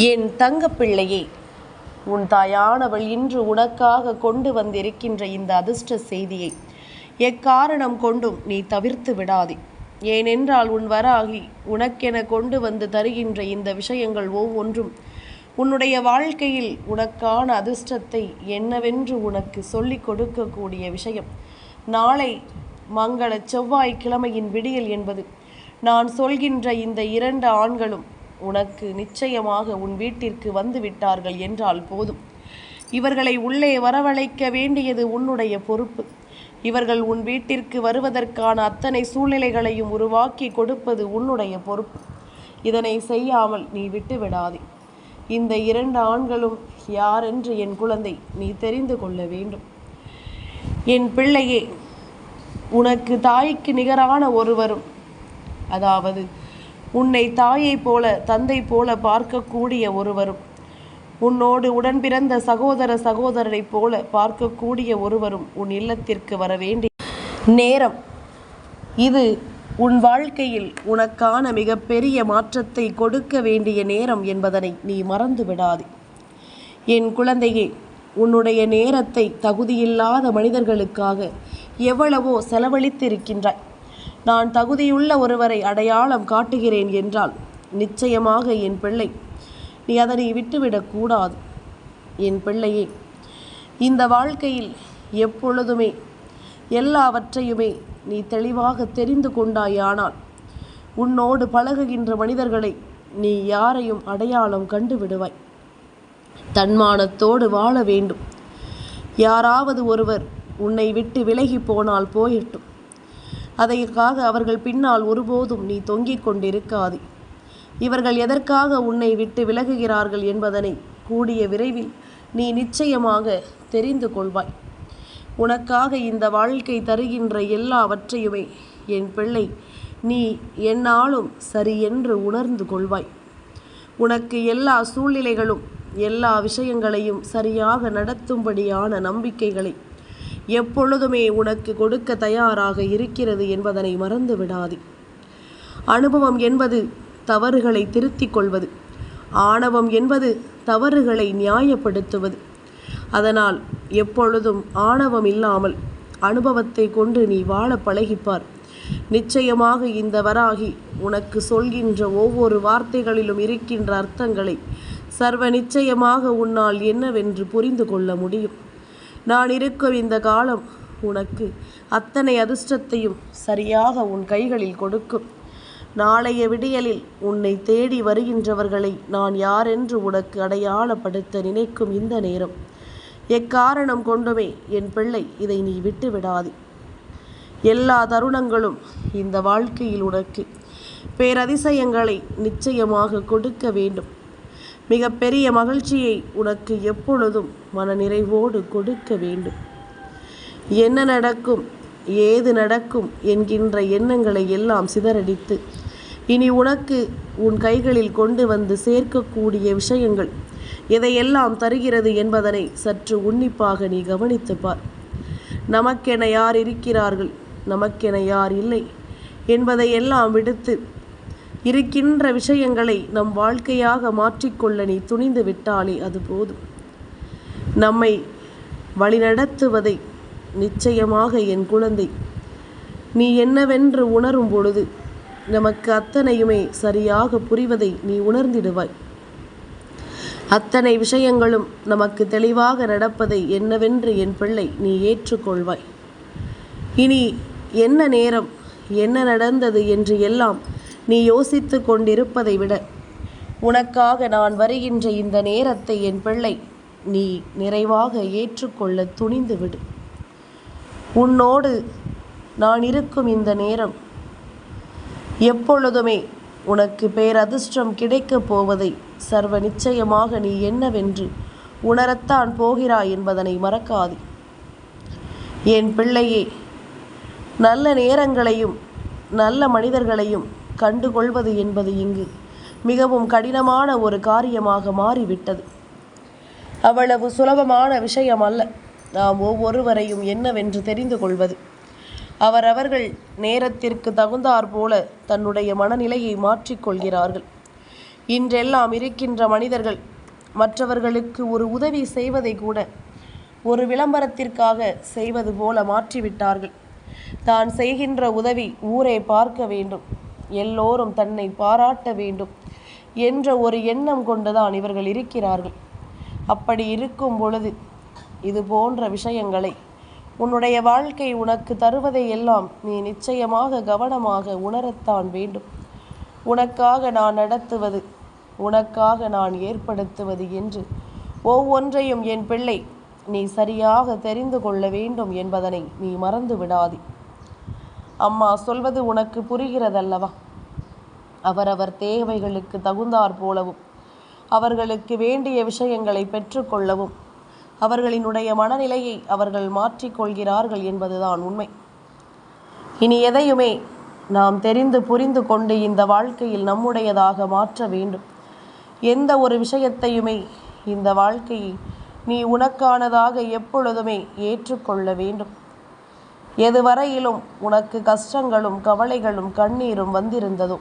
என் தங்கப்பிள்ளையே உன் தாயானவள் இன்று உனக்காக கொண்டு வந்திருக்கின்ற இந்த அதிர்ஷ்ட செய்தியை எக்காரணம் கொண்டும் நீ தவிர்த்து விடாதே. ஏனென்றால் உன் வராகி உனக்கென கொண்டு வந்து தருகின்ற இந்த விஷயங்கள் ஒவ்வொன்றும் உன்னுடைய வாழ்க்கையில் உனக்கான அதிர்ஷ்டத்தை என்னவென்று உனக்கு சொல்லிக் கொடுக்கக்கூடிய விஷயம். நாளை மங்கள செவ்வாய்க்கிழமையின் விடியல் என்பது. நான் சொல்கின்ற இந்த இரண்டு ஆண்களும் உனக்கு நிச்சயமாக உன் வீட்டிற்கு வந்து விட்டார்கள் என்றால் போதும். இவர்களை உள்ளே வரவழைக்க வேண்டியது உன்னுடைய பொறுப்பு. இவர்கள் உன் வீட்டிற்கு வருவதற்கான அத்தனை சூழ்நிலைகளையும் உருவாக்கி கொடுப்பது உன்னுடைய பொறுப்பு. இதனை செய்யாமல் நீ விட்டு விடாதே இந்த இரண்டு ஆண்களும் யாரென்று என் குழந்தை நீ தெரிந்து கொள்ள வேண்டும். என் பிள்ளையே உனக்கு தாய்க்கு நிகரான ஒருவரும் அதாவது உன்னை தாயைப் போல தந்தை போல பார்க்கக்கூடிய ஒருவரும் உன்னோடு உடன் பிறந்த சகோதர சகோதரரைப் போல பார்க்கக்கூடிய ஒருவரும் உன் இல்லத்திற்கு வர வேண்டிய நேரம். இது உன் வாழ்க்கையில் உனக்கான மிகப்பெரிய மாற்றத்தை கொடுக்க வேண்டிய நேரம் என்பதனை நீ மறந்து விடாதே. என் குழந்தையே உன்னுடைய நேரத்தை தகுதியில்லாத மனிதர்களுக்காக எவ்வளவோ செலவழித்திருக்கின்றாய். நான் தகுதியுள்ள ஒருவரை அடையாளம் காட்டுகிறேன் என்றால் நிச்சயமாக என் பிள்ளை. நீ அதனை விட்டுவிடக்கூடாது என் பிள்ளையே இந்த வாழ்க்கையில் எப்பொழுதுமே எல்லாவற்றையுமே நீ தெளிவாக தெரிந்து கொண்டாயானால் உன்னோடு பழகுகின்ற மனிதர்களை நீ யாரையும் அடையாளம் கண்டு விடுவாய். தன்மானத்தோடு வாழ வேண்டும். யாராவது ஒருவர் உன்னை விட்டு விலகி போனால் போயிட்டும். அதற்காக அவர்கள் பின்னால் ஒருபோதும் நீ தொங்கிக் கொண்டிருக்காது. இவர்கள் எதற்காக உன்னை விட்டு விலகுகிறார்கள் என்பதனை கூடிய விரைவில் நீ நிச்சயமாக தெரிந்து கொள்வாய். உனக்காக இந்த வாழ்க்கை தருகின்ற எல்லாவற்றையுமே என் பிள்ளை நீ என்னாலும் சரி என்று உணர்ந்து கொள்வாய். உனக்கு எல்லா சூழ்நிலைகளும் எல்லா விஷயங்களையும் சரியாக நடத்தும்படியான நம்பிக்கைகளை எப்பொழுதுமே உனக்கு கொடுக்க தயாராக இருக்கிறது என்பதனை மறந்து விடாதே. அனுபவம் என்பது தவறுகளை திருத்திக் கொள்வது. ஆணவம் என்பது தவறுகளை நியாயப்படுத்துவது. அதனால் எப்பொழுதும் ஆணவம் இல்லாமல் அனுபவத்தை கொண்டு நீ வாழ பழகிப்பார். நிச்சயமாக இந்த வராகி உனக்கு சொல்கின்ற ஒவ்வொரு வார்த்தைகளிலும் இருக்கின்ற அர்த்தங்களை சர்வ நிச்சயமாக உன்னால் என்னவென்று புரிந்து கொள்ள முடியும். நான் இருக்கும் இந்த காலம் உனக்கு அத்தனை அதிர்ஷ்டத்தையும் சரியாக உன் கைகளில் கொடுக்கும். நாளைய விடியலில் உன்னை தேடி வருகின்றவர்களை நான் யாரென்று உனக்கு அடையாளப்படுத்த நினைக்கும் இந்த நேரம். எக்காரணம் கொண்டுமே என் பிள்ளை இதை நீ விட்டு விடாதே. எல்லா தருணங்களும் இந்த வாழ்க்கையில் உனக்கு பேரதிசயங்களை நிச்சயமாக கொடுக்க வேண்டும். மிகப்பெரிய மகிழ்ச்சியை உனக்கு எப்பொழுதும் மனநிறைவோடு கொடுக்க வேண்டும். என்ன நடக்கும் ஏது நடக்கும் என்கின்ற எண்ணங்களை எல்லாம் சிதறடித்து இனி உனக்கு உன் கைகளில் கொண்டு வந்து சேர்க்கக்கூடிய விஷயங்கள் எதையெல்லாம் தருகிறது என்பதனை சற்று உன்னிப்பாக நீ கவனித்துப்பார் நமக்கென யார் இருக்கிறார்கள் நமக்கென யார் இல்லை என்பதை எல்லாம் விடுத்து இருக்கின்ற விஷயங்களை நம் வாழ்க்கையாக மாற்றிக்கொள்ள நீ துணிந்து விட்டாலே அது போதும். நம்மை வழிநடத்துவதை நிச்சயமாக என் குழந்தை நீ என்னவென்று உணரும் பொழுது நமக்கு அத்தனையுமே சரியாக புரிவதை நீ உணர்ந்திடுவாய். அத்தனை விஷயங்களும் நமக்கு தெளிவாக நடப்பதை என்னவென்று என் பிள்ளை நீ ஏற்றுக்கொள்வாய். இனி என்ன நேரம் என்ன நடந்தது என்று எல்லாம் நீ யோசித்து கொண்டிருப்பதை விட உனக்காக நான் வருகின்ற இந்த நேரத்தை என் பிள்ளை நீ நிறைவாக ஏற்றுக்கொள்ள துணிந்து விடு உன்னோடு நான் இருக்கும் இந்த நேரம் எப்பொழுதுமே உனக்கு பேரதிர்ஷ்டம் கிடைக்கப் போவதை சர்வ நிச்சயமாக நீ என்னவென்று உணரத்தான் போகிறாய் என்பதனை மறக்காதே. என் பிள்ளையே நல்ல நேரங்களையும் நல்ல மனிதர்களையும் கண்டுகொள்வது என்பது இங்கு மிகவும் கடினமான ஒரு காரியமாக மாறிவிட்டது. அவ்வளவு சுலபமான விஷயம் அல்ல நாம் ஒவ்வொருவரையும் என்னவென்று தெரிந்து கொள்வது. அவரவர்கள் நேரத்திற்கு தகுந்தாற் போல தன்னுடைய மனநிலையை மாற்றிக்கொள்கிறார்கள் இன்றெல்லாம் இருக்கின்ற மனிதர்கள் மற்றவர்களுக்கு ஒரு உதவி செய்வதை கூட ஒரு விளம்பரத்திற்காக செய்வது போல மாற்றிவிட்டார்கள். தான் செய்கின்ற உதவி ஊரே பார்க்க வேண்டும். எல்லோரும் தன்னை பாராட்ட வேண்டும் என்ற ஒரு எண்ணம் கொண்டுதான் இவர்கள் இருக்கிறார்கள். அப்படி இருக்கும் பொழுது இது போன்ற விஷயங்களை உன்னுடைய வாழ்க்கை உனக்கு தருவதை எல்லாம் நீ நிச்சயமாக கவனமாக உணரத்தான் வேண்டும். உனக்காக நான் நடத்துவது உனக்காக நான் ஏற்படுத்துவது என்று ஒவ்வொன்றையும் என் பிள்ளை நீ சரியாக தெரிந்து கொள்ள வேண்டும் என்பதனை நீ மறந்து விடாதே அம்மா சொல்வது உனக்கு புரிகிறதல்லவா? அவரவர் தேவைகளுக்கு தகுந்தாற் போலவும் அவர்களுக்கு வேண்டிய விஷயங்களை பெற்றுக்கொள்ளவும் அவர்களினுடைய மனநிலையை அவர்கள் மாற்றிக்கொள்கிறார்கள் என்பதுதான் உண்மை. இனி எதையுமே நாம் தெரிந்து புரிந்து கொண்டு இந்த வாழ்க்கையில் நம்முடையதாக மாற்ற வேண்டும். எந்த ஒரு விஷயத்தையுமே இந்த வாழ்க்கையை நீ உனக்கானதாக எப்பொழுதுமே ஏற்றுக்கொள்ள வேண்டும். எதுவரையிலும் உனக்கு கஷ்டங்களும் கவலைகளும் கண்ணீரும் வந்திருந்ததோ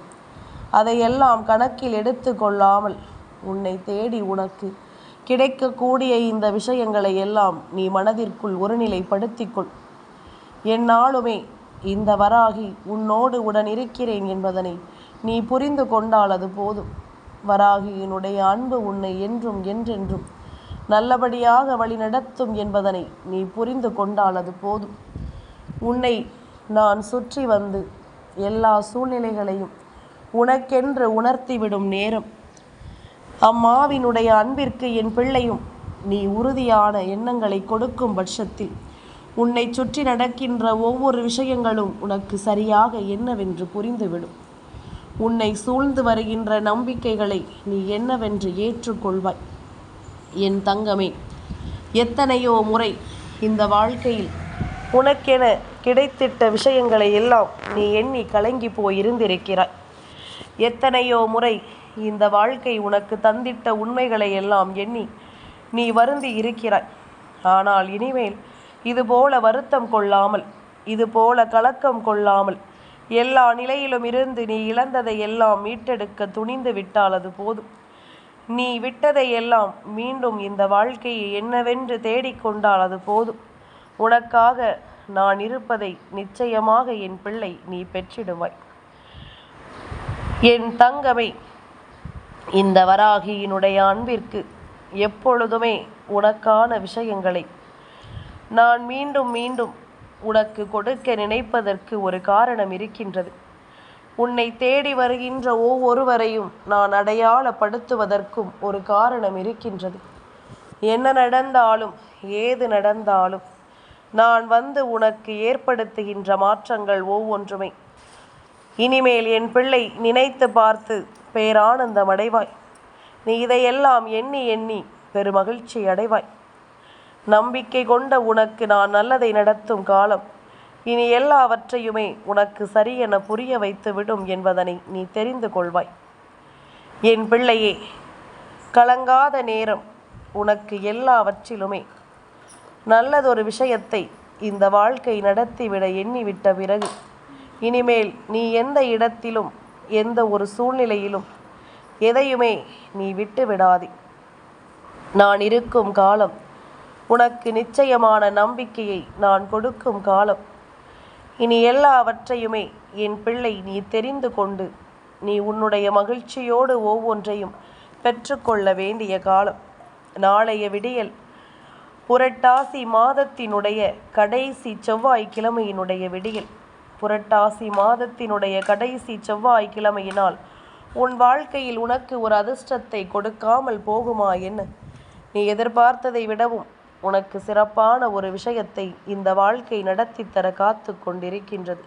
அதையெல்லாம் கணக்கில் எடுத்து கொள்ளாமல் உன்னை தேடி உனக்கு கிடைக்கக்கூடிய இந்த விஷயங்களை எல்லாம் நீ மனதிற்குள் ஒருநிலைப்படுத்திக்கொள். என்னாலுமே இந்த வராகி உன்னோடு உடன் இருக்கிறேன் என்பதனை நீ புரிந்து கொண்டால் அது போதும். வராகியினுடைய அன்பு உன்னை என்றும் என்றென்றும் நல்லபடியாக வழிநடத்தும் என்பதனை நீ புரிந்து கொண்டால் அது போதும். உன்னை நான் சுற்றி வந்து எல்லா சூழ்நிலைகளையும் உனக்கென்று உணர்த்திவிடும் நேரம். அம்மாவினுடைய அன்பிற்கு என் பிள்ளையும் நீ உறுதியான எண்ணங்களை கொடுக்கும் பட்சத்தில் உன்னை சுற்றி நடக்கின்ற ஒவ்வொரு விஷயங்களும் உனக்கு சரியாக என்னவென்று புரிந்துவிடும். உன்னை சூழ்ந்து வருகின்ற நம்பிக்கைகளை நீ என்னவென்று ஏற்றுக்கொள்வாய். என் தங்கமே எத்தனையோ முறை இந்த வாழ்க்கையில் உனக்கென கிடைத்திட்ட விஷயங்களை எல்லாம் நீ எண்ணி கலங்கி போயிருந்திருக்கிறாய். எத்தனையோ முறை இந்த வாழ்க்கை உனக்கு தந்திட்ட உண்மைகளை எல்லாம் எண்ணி நீ வருந்தி இருக்கிறாய். ஆனால் இனிமேல் இதுபோல வருத்தம் கொள்ளாமல் இதுபோல கலக்கம் கொள்ளாமல் எல்லா நிலையிலும் இருந்து நீ இழந்ததை எல்லாம் மீட்டெடுக்க துணிந்து விட்டால் அது போதும். நீ விட்டதை எல்லாம் மீண்டும் இந்த வாழ்க்கையை என்னவென்று தேடிக்கொண்டால் அது போதும். உனக்காக நான் இருப்பதை நிச்சயமாக என் பிள்ளை நீ பெற்றிடுவாய். என் தங்கமே இந்த வராகியினுடைய அன்பிற்கு எப்பொழுதுமே உனக்கான விஷயங்களை நான் மீண்டும் மீண்டும் உனக்கு கொடுக்க நினைப்பதற்கு ஒரு காரணம் இருக்கின்றது. உன்னை தேடி வருகின்ற ஒவ்வொருவரையும் நான் அடையாளப்படுத்துவதற்கும் ஒரு காரணம் இருக்கின்றது. என்ன நடந்தாலும் ஏது நடந்தாலும் நான் வந்து உனக்கு ஏற்படுத்துகின்ற மாற்றங்கள் ஒவ்வொன்றுமே. இனிமேல் என் பிள்ளை நினைத்து பார்த்து பேரானந்தம் அடைவாய். நீ இதையெல்லாம் எண்ணி எண்ணி பெருமகிழ்ச்சி அடைவாய். நம்பிக்கை கொண்ட உனக்கு நான் நல்லதை நடத்தும் காலம். இனி எல்லாவற்றையுமே உனக்கு சரியென புரிய வைத்து விடும் என்பதனை நீ தெரிந்து கொள்வாய். என் பிள்ளையே கலங்காத நேரம் உனக்கு எல்லாவற்றிலுமே. நல்லதொரு விஷயத்தை இந்த வாழ்க்கை நடத்திவிட எண்ணிவிட்ட பிறகு இனிமேல் நீ எந்த இடத்திலும் எந்த ஒரு சூழ்நிலையிலும் எதையுமே நீ விட்டு விடாதே நான் இருக்கும் காலம் உனக்கு நிச்சயமான நம்பிக்கையை நான் கொடுக்கும் காலம். இனி எல்லாவற்றையுமே என் பிள்ளை நீ தெரிந்து கொண்டு நீ உன்னுடைய மகிழ்ச்சியோடு ஒவ்வொன்றையும் பெற்றுக்கொள்ள வேண்டிய காலம். நாளைய விடியல் புரட்டாசி மாதத்தினுடைய கடைசி செவ்வாய்க்கிழமையினுடைய விடியல். புரட்டாசி மாதத்தினுடைய கடைசி செவ்வாய்க்கிழமையினால் உன் வாழ்க்கையில் உனக்கு ஒரு அதிர்ஷ்டத்தை கொடுக்காமல் போகுமா என்ன? நீ எதிர்பார்த்ததை விடவும் உனக்கு சிறப்பான ஒரு விஷயத்தை இந்த வாழ்க்கை நடத்தித்தர தர காத்து கொண்டிருக்கின்றது.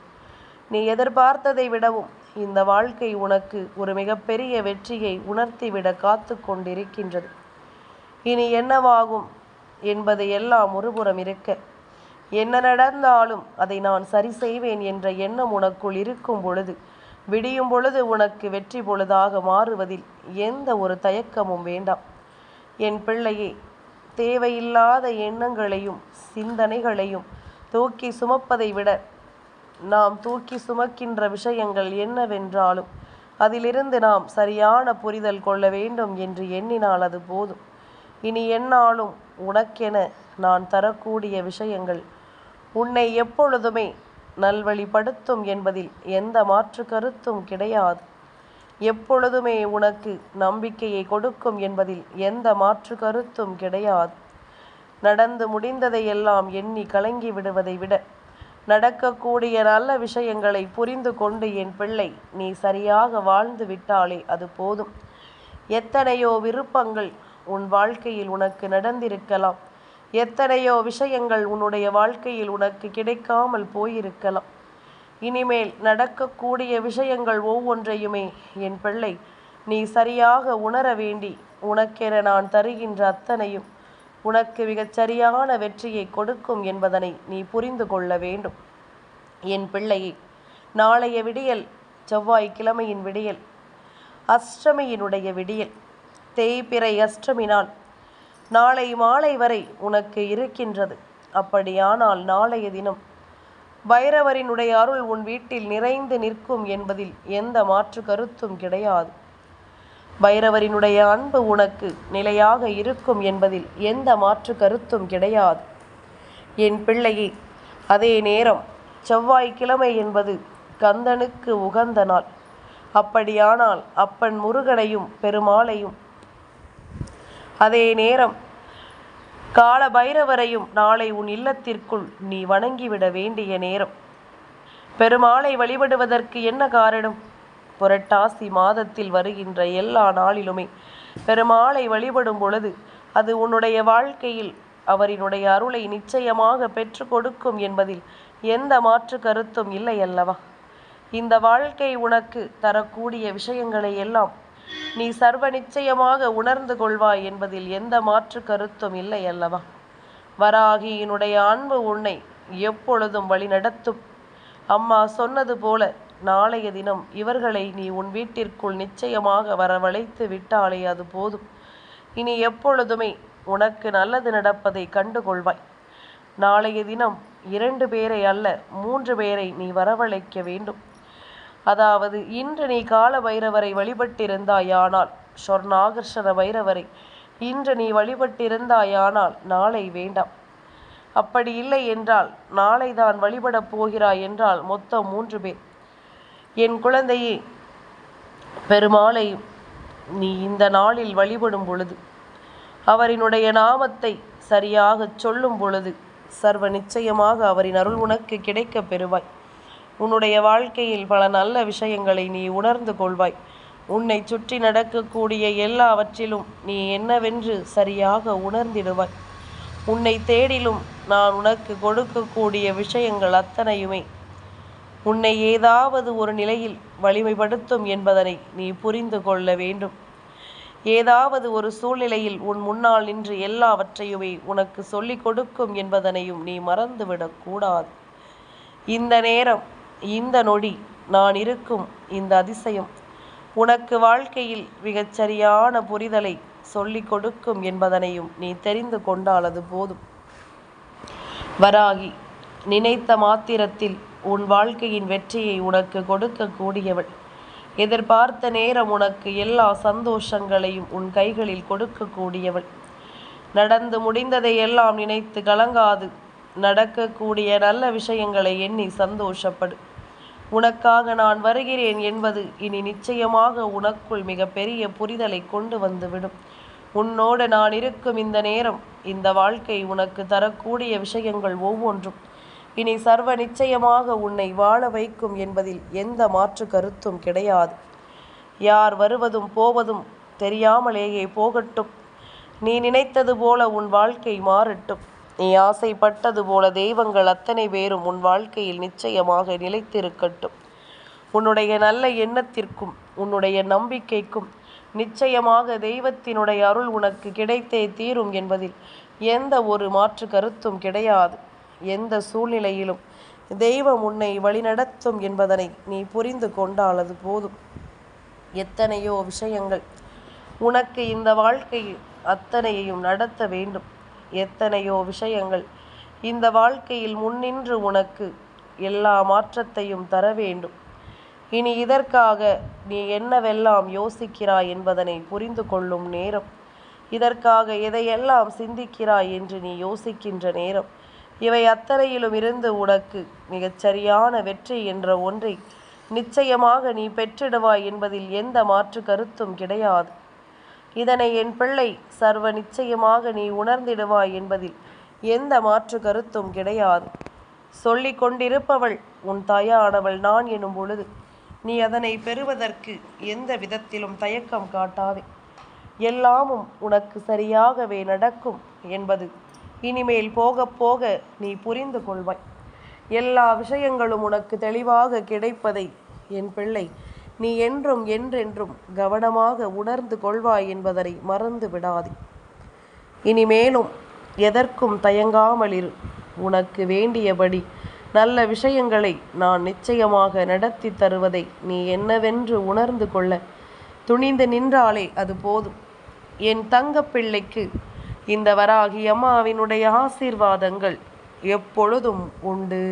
நீ எதிர்பார்த்ததை விடவும் இந்த வாழ்க்கை உனக்கு ஒரு மிகப்பெரிய வெற்றியை உணர்த்திவிட காத்து கொண்டிருக்கின்றது. இனி என்னவாகும்? என்பது எல்லாம் ஒருபுறம் இருக்க. என்ன நடந்தாலும் அதை நான் சரி செய்வேன் என்ற எண்ணம் உனக்குள் இருக்கும் பொழுது விடியும் பொழுது உனக்கு வெற்றி பொழுதாக மாறுவதில் எந்த ஒரு தயக்கமும் வேண்டாம். என் பிள்ளையே தேவையில்லாத எண்ணங்களையும் சிந்தனைகளையும் தூக்கி சுமப்பதை விட நாம் தூக்கி சுமக்கின்ற விஷயங்கள் என்னவென்றாலும் அதிலிருந்து நாம் சரியான புரிதல் கொள்ள வேண்டும் என்று எண்ணினால் அது போதும். இனி என்னாலும் உனக்கென நான் தரக்கூடிய விஷயங்கள் உன்னை எப்பொழுதுமே நல்வழிப்படுத்தும் என்பதில் எந்த மாற்று கருத்தும் கிடையாது. எப்பொழுதுமே உனக்கு நம்பிக்கையை கொடுக்கும் என்பதில் எந்த மாற்று கருத்தும் கிடையாது. நடந்து முடிந்ததையெல்லாம் எண்ணி கலங்கி விடுவதை விட நடக்கக்கூடிய நல்ல விஷயங்களை புரிந்து கொண்டு என் பிள்ளை நீ சரியாக வாழ்ந்து விட்டாலே அது போதும். எத்தனையோ விருப்பங்கள் உன் வாழ்க்கையில் உனக்கு நடந்திருக்கலாம். எத்தனையோ விஷயங்கள் உன்னுடைய வாழ்க்கையில் உனக்கு கிடைக்காமல் போயிருக்கலாம். இனிமேல் நடக்கக்கூடிய விஷயங்கள் ஒவ்வொன்றையுமே என் பிள்ளை நீ சரியாக உணர வேண்டி உனக்கென நான் தருகின்ற அத்தனையும் உனக்கு மிகச் சரியான வெற்றியை கொடுக்கும் என்பதனை நீ புரிந்து கொள்ள வேண்டும். என் பிள்ளையை நாளைய விடியல் செவ்வாய்க்கிழமையின் விடியல் அஷ்டமியினுடைய விடியல் தேய்பிறை அஷ்டமி நாள் நாளை மாலை வரை உனக்கு இருக்கின்றது. அப்படியானால் நாளைய தினம் பைரவரினுடைய அருள் உன் வீட்டில் நிறைந்து நிற்கும் என்பதில் எந்த மாற்று கருத்தும் கிடையாது. பைரவரினுடைய அன்பு உனக்கு நிலையாக இருக்கும் என்பதில் எந்த மாற்று கருத்தும் கிடையாது. என் பிள்ளையே அதே நேரம் செவ்வாய்க்கிழமை என்பது கந்தனுக்கு உகந்த நாள். அப்படியானால் அப்பன் முருகனையும் பெருமாளையும் அதே நேரம் கால பைரவரையும் நாளை உன் இல்லத்திற்குள் நீ வணங்கிவிட வேண்டிய நேரம். பெருமாளை வழிபடுவதற்கு என்ன காரணம்? புரட்டாசி மாதத்தில் வருகின்ற எல்லா நாளிலுமே பெருமாளை வழிபடும் பொழுது அது உன்னுடைய வாழ்க்கையில் அவரினுடைய அருளை நிச்சயமாக பெற்று கொடுக்கும் என்பதில் எந்த மாற்று கருத்தும் இல்லை அல்லவா? இந்த வாழ்க்கை உனக்கு தரக்கூடிய விஷயங்களை எல்லாம் நீ சர்வ நிச்சயமாக உணர்ந்து கொள்வாய் என்பதில் எந்த மாற்று கருத்தும் இல்லை அல்லவா? வராகியினுடைய அன்பு உன்னை எப்பொழுதும் வழிநடத்தும். அம்மா சொன்னது போல நாளைய தினம் இவர்களை நீ உன் வீட்டிற்குள் நிச்சயமாக வரவழைத்து விட்டாலே அது போதும். இனி எப்பொழுதுமே உனக்கு நல்லது நடப்பதை கண்டுகொள்வாய். நாளைய தினம் இரண்டு பேரை அல்ல மூன்று பேரை நீ வரவழைக்க வேண்டும். அதாவது இன்று நீ கால பைரவரை வழிபட்டிருந்தாயானால் சொர்ணாகர்ஷண பைரவரை இன்று நீ வழிபட்டிருந்தாயானால் நாளை வேண்டாம். அப்படி இல்லை என்றால் நாளை தான் வழிபடப் போகிறாய் என்றால் மொத்தம் மூன்று பேர். என் குழந்தையே பெருமாளை நீ இந்த நாளில் வழிபடும் பொழுது அவரினுடைய நாமத்தை சரியாகச் சொல்லும் பொழுது சர்வ நிச்சயமாக அவரின் அருள் உனக்கு கிடைக்கப் பெறுவாய். உன்னுடைய வாழ்க்கையில் பல நல்ல விஷயங்களை நீ உணர்ந்து கொள்வாய். உன்னை சுற்றி நடக்கக்கூடிய எல்லாவற்றிலும் நீ என்னவென்று சரியாக உணர்ந்திடுவாய். உன்னை தேடிலும் நான் உனக்கு கொடுக்கக்கூடிய விஷயங்கள் அத்தனையுமே உன்னை ஏதாவது ஒரு நிலையில் வலிமைப்படுத்தும் என்பதனை நீ புரிந்து கொள்ள வேண்டும். ஏதாவது ஒரு சூழ்நிலையில் உன் முன்னால் நின்று எல்லாவற்றையுமே உனக்கு சொல்லிக் கொடுக்கும் என்பதனையும் நீ மறந்துவிடக்கூடாது இந்த நேரம் இந்த நொடி நான் இருக்கும் இந்த அதிசயம். உனக்கு வாழ்க்கையில் மிகச்சரியான புரிதலை சொல்லிக் கொடுக்கும் என்பதனையும் நீ தெரிந்து கொண்டால் அது போதும். வராகி நினைத்த மாத்திரத்தில் உன் வாழ்க்கையின் வெற்றியை உனக்கு கொடுக்கக்கூடியவள். எதிர்பார்த்த நேரம் உனக்கு எல்லா சந்தோஷங்களையும் உன் கைகளில் கொடுக்கக்கூடியவள். நடந்து முடிந்ததை எல்லாம் நினைத்து கலங்காது. நடக்கக்கூடிய நல்ல விஷயங்களை எண்ணி சந்தோஷப்படு. உனக்காக நான் வருகிறேன் என்பது இனி நிச்சயமாக உனக்குள் மிக பெரிய புரிதலை கொண்டு வந்துவிடும். உன்னோடு நான் இருக்கும் இந்த நேரம் இந்த வாழ்க்கை உனக்கு தரக்கூடிய விஷயங்கள் ஒவ்வொன்றும். இனி சர்வ நிச்சயமாக உன்னை வாழ வைக்கும் என்பதில் எந்த மாற்று கருத்தும் கிடையாது. யார் வருவதும் போவதும் தெரியாமலேயே போகட்டும். நீ நினைத்தது போல உன் வாழ்க்கை மாறட்டும். நீ ஆசைப்பட்டது போல தெய்வங்கள் அத்தனை பேரும் உன் வாழ்க்கையில் நிச்சயமாக நிலைத்திருக்கட்டும். உன்னுடைய நல்ல எண்ணத்திற்கும் உன்னுடைய நம்பிக்கைக்கும் நிச்சயமாக தெய்வத்தினுடைய அருள் உனக்கு கிடைத்தே தீரும் என்பதில் எந்த ஒரு மாற்று கருத்தும் கிடையாது. எந்த சூழ்நிலையிலும் தெய்வம் உன்னை வழிநடத்தும் என்பதனை நீ புரிந்து கொண்டால் அது போதும். எத்தனையோ விஷயங்கள் உனக்கு இந்த வாழ்க்கையில் அத்தனையையும் நடத்த வேண்டும். எத்தனையோ விஷயங்கள். இந்த வாழ்க்கையில் முன்னின்று உனக்கு எல்லா மாற்றத்தையும் தர வேண்டும். இனி இதற்காக நீ என்னவெல்லாம் யோசிக்கிறாய் என்பதனை புரிந்து கொள்ளும் நேரம். இதற்காக எதையெல்லாம் சிந்திக்கிறாய் என்று நீ யோசிக்கின்ற நேரம். இவை அத்தனையிலும் இருந்து உனக்கு மிகச்சரியான வெற்றி என்ற ஒன்றை நிச்சயமாக நீ பெற்றிடுவாய் என்பதில் எந்த மாற்று கருத்தும் கிடையாது. இதனை என் பிள்ளை சர்வ நிச்சயமாக நீ உணர்ந்திடுவாய் என்பதில் எந்த மாற்று கருத்தும் கிடையாது. சொல்லிக் கொண்டிருப்பவள் உன் தாயானவள் நான் எனும் பொழுது நீ அதனை பெறுவதற்கு எந்த விதத்திலும் தயக்கம் காட்டாதே. எல்லாமும் உனக்கு சரியாகவே நடக்கும் என்பது இனிமேல் போக போக நீ புரிந்து கொள்வாய். எல்லா விஷயங்களும் உனக்கு தெளிவாக கிடைப்பதை என் பிள்ளை நீ என்றும் என்றென்றும் கவனமாக உணர்ந்து கொள்வாய் என்பதனை மறந்து விடாதே. இனிமேலும் எதற்கும் தயங்காமலிரு. உனக்கு வேண்டியபடி நல்ல விஷயங்களை நான் நிச்சயமாக நடத்தி தருவதை நீ என்னவென்று உணர்ந்து கொள்ள துணிந்து நின்றாலே அது போதும். என் தங்கப்பிள்ளைக்கு இந்த வராகி அம்மாவினுடைய ஆசீர்வாதங்கள் எப்பொழுதும் உண்டு.